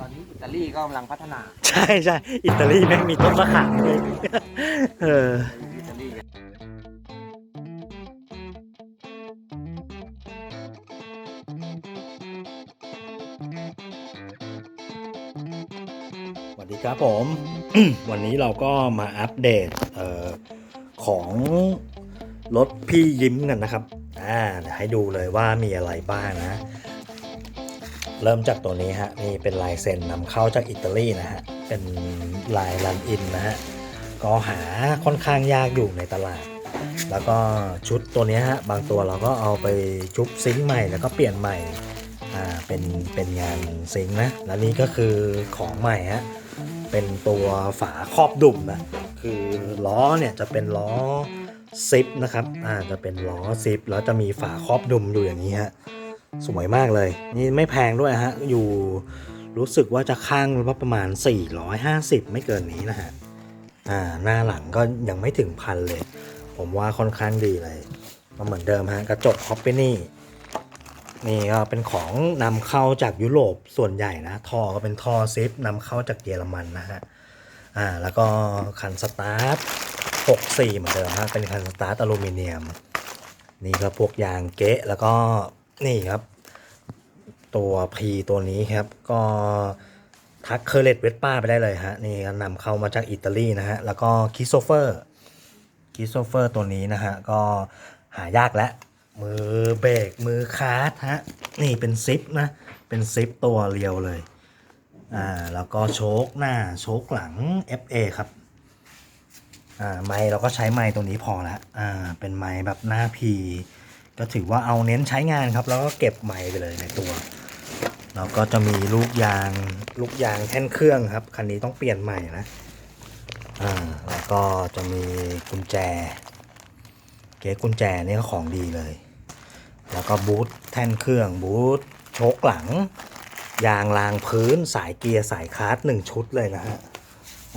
ตอนนี้อิตาลีก็กำลังพัฒนาใช่ใช่อิตาลีแม่งมีต้นมะขามเลยเอออิตาลีสวัสดีครับผม วันนี้เราก็มาอัปเดตเออของรถพี่ยิ้มกันนะครับ อ่าเดี๋ยวให้ดูเลยว่ามีอะไรบ้างนะ เริ่มจากตัวนี้ฮะนี่เป็นลายเซ็นนำเข้าจากอิตาลีนะฮะเป็นลายรันอินนะฮะก็หาค่อนข้างยากอยู่ในตลาด แล้วก็ชุดตัวนี้ฮะบางตัวเราก็เอาไปชุบซิงค์ใหม่แล้วก็เปลี่ยนใหม่อ่าเป็นเป็นงานซิงค์นะและนี่ก็คือของใหม่ฮะเป็นตัวฝาครอบดุ่มนะคือล้อเนี่ยจะเป็นล้อซิปนะครับอ่าจะเป็นล้อซิปแล้วจะมีฝาครอบดุ่มอยู่อย่างนี้ฮะ สวยมากเลย นี่ไม่แพงด้วยฮะ อยู่รู้สึกว่าจะข้างว่าประมาณ 450 ไม่เกินนี้นะฮะ อ่า หน้าหลังก็ยังไม่ถึงพันเลย ผมว่าค่อนข้างดีเลยก็เหมือนเดิมฮะ กระจกฮอปปี้นี่ นี่ก็เป็นของนำเข้าจากยุโรปส่วนใหญ่นะ ทอก็เป็นทอซิปนำเข้าจากเยอรมันนะฮะ อ่า แล้วก็คันสตาร์ท64 เหมือนเดิมฮะ เป็นคันสตาร์ทอลูมิเนียม นี่ก็พวกยางเกะแล้วก็ นี่ครับ ตัวพีตัวนี้ครับ ก็ทักเคอร์เลตเวสป้าไปได้เลยฮะ นี่นำเข้ามาจากอิตาลีนะฮะ แล้วก็คิโซเฟอร์คิโซเฟอร์ตัวนี้นะฮะ ก็หายากแล้ว มือเบรกมือคาร์ทฮะ นี่เป็นซิปนะ เป็นซิปตัวเรียวเลย อ่า แล้วก็โชคหน้าโชคหลัง FA ครับอ่าไม้เราก็ใช้ไม้ตัวนี้พอละอ่าเป็นไม้แบบหน้าพี ก็ถือว่าเอาเน้นใช้งานครับ แล้วก็เก็บไม้ไปเลยในตัวแล้วก็จะมีลูกยางลูกยางแท่นเครื่องครับ คันนี้ต้องเปลี่ยนใหม่นะอ่าแล้วก็จะมีกุญแจ เก๊กุญแจนี่ก็ของดีเลย แล้วก็บูทแท่นเครื่องบูทโชคหลัง ยางรางพื้นสายเกียร์สายคาร์ดหนึ่งชุดเลยนะฮะ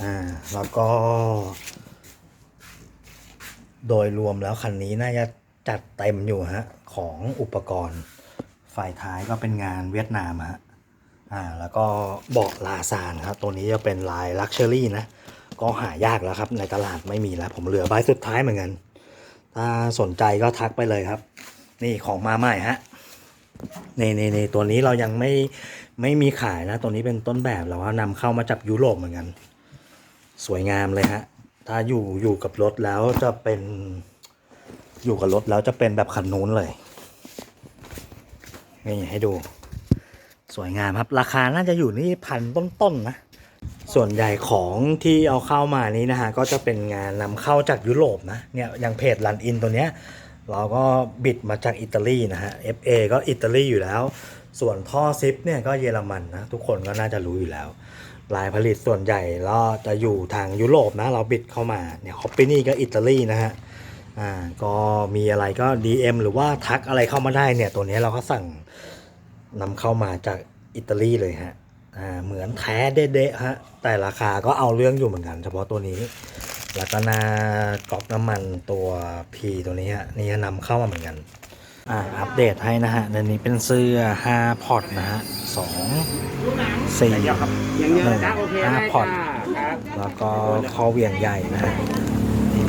อ่าแล้วก็ โดยรวมแล้วคันนี้น่าจะ จัดเต็มอยู่ฮะของอุปกรณ์ ฝ่ายท้ายก็เป็นงานเวียดนามฮะอ่าแล้วก็เบาะลาซานครับ ตัวนี้จะเป็นลายลักชัวรี่นะ ก็หายากแล้วครับ ในตลาดไม่มีแล้ว ผมเหลือใบสุดท้ายเหมือนกัน ถ้าสนใจก็ทักไปเลยครับ นี่ของมาใหม่ฮะนี่นี่นี่ตัวนี้เรายังไม่ไม่มีขายนะ ตัวนี้เป็นต้นแบบเราว่านำเข้ามาจากยุโรปเหมือนกัน สวยงามเลยฮะ ถ้าอยู่อยู่กับรถแล้วจะเป็น อยู่กับรถแล้วจะเป็นแบบคันนู้นเลย นี่ให้ดู สวยงามครับ ราคาน่าจะอยู่นี่พันต้นๆนะส่วนใหญ่ของที่เอาเข้ามานี้นะฮะ ก็จะเป็นงานนำเข้าจากยุโรปนะ เนี่ยอย่างเพจรันอินตัวเนี้ย เราก็บิดมาจากอิตาลีนะฮะ FA ก็อิตาลีอยู่แล้ว ส่วนท่อซิปเนี่ยก็เยอรมันนะ ทุกคนก็น่าจะรู้อยู่แล้วลายผลิตส่วนใหญ่เราจะอยู่ทางยุโรปนะ เราบิดเข้ามาเนี่ยฮอปปี้นี่ก็อิตาลีนะฮะ อ่าก็มีอะไรก็ DM หรือว่าทักอะไรเข้ามาได้เนี่ย ตัวเนี้ยเราก็สั่งนำเข้ามาจากอิตาลีเลยฮะอ่าเหมือนแท้เด๊ะๆฮะแต่ราคาก็เอาเรื่องอยู่เหมือนกัน เฉพาะตัวนี้แล้วก็หน้ากอกน้ำมันตัว P ตัวนี้ฮะนี่ก็นำเข้ามาเหมือนกันอ่าอัปเดตให้นะฮะเดือนนี้เป็นเสื้อ5พอร์ตนะฮะ2 4อย่างเดียวครับอย่างเดียวนะโอเคได้5พอร์ตจ้าครับแล้วก็คอเหวี่ยงใหญ่นะฮะนี่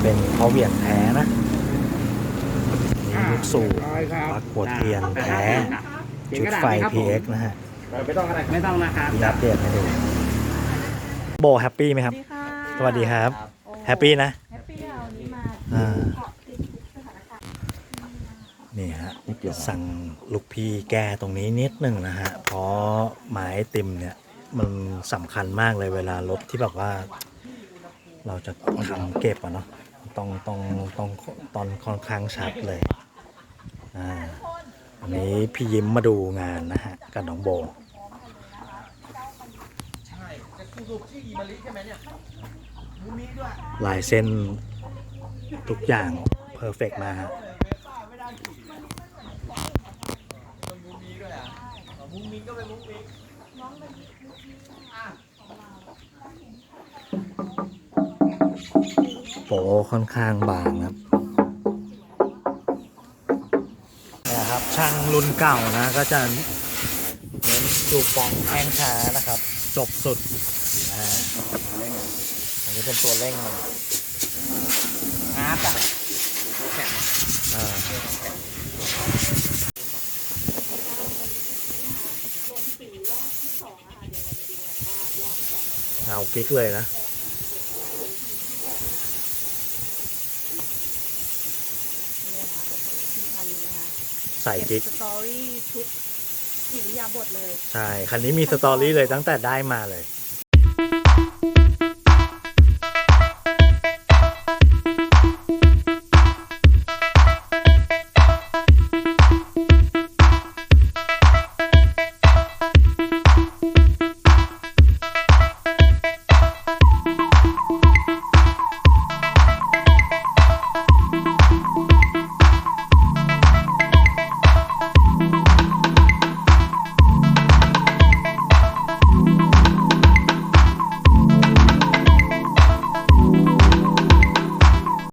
เป็นคอเหวี่ยงแท้นะนี่ลูกสูบร้อยครับปลั๊กหัวเทียนแท้ชุดไฟ PX นะฮะไม่ต้องอะไรไม่ต้องนะครับมีอัปเดตให้ดูโบแฮปปี้ไหมครับ สวัสดีค่ะสวัสดีครับโอ้แฮปปี้นะ แฮปปี้ค่ะวันนี้มาอ่าเกาะติดสถานการณ์นี่ฮะสั่งลูกพี่แก้ตรงนี้นิดหนึ่งนะฮะ เพราะไม้ติมเนี่ย มันสำคัญมากเลยเวลารถที่แบบว่า เราจะทำเก็บอะเนาะ ต้องต้องต้องตอนค่อนข้างชัดเลย อ่าอันนี้พี่ยิ้มมาดูงานนะฮะกับน้องโบลายเส้นทุกอย่างเพอร์เฟกมากฮะ โปค่อนข้างบางครับเนี่ยครับช่างรุ่นเก่านะก็จะเน้นดูฟองแอนช้านะครับ จบสุดอ่าอันนี้เป็นตัวเร่งมันฮาร์ปอะแข็งอ่าลงสีรอบที่สองอะค่ะเดี๋ยวเรามาดูกันว่ารอบที่สองเอากิ๊กเลยนะ นี่นะคะพี่พาลีนะคะ ใส่เก็กิ๊บกสตอรี่ทุกอิริยาบถเลย ใช่ คันนี้มีสตอรี่เลยตั้งแต่ได้มาเลยใ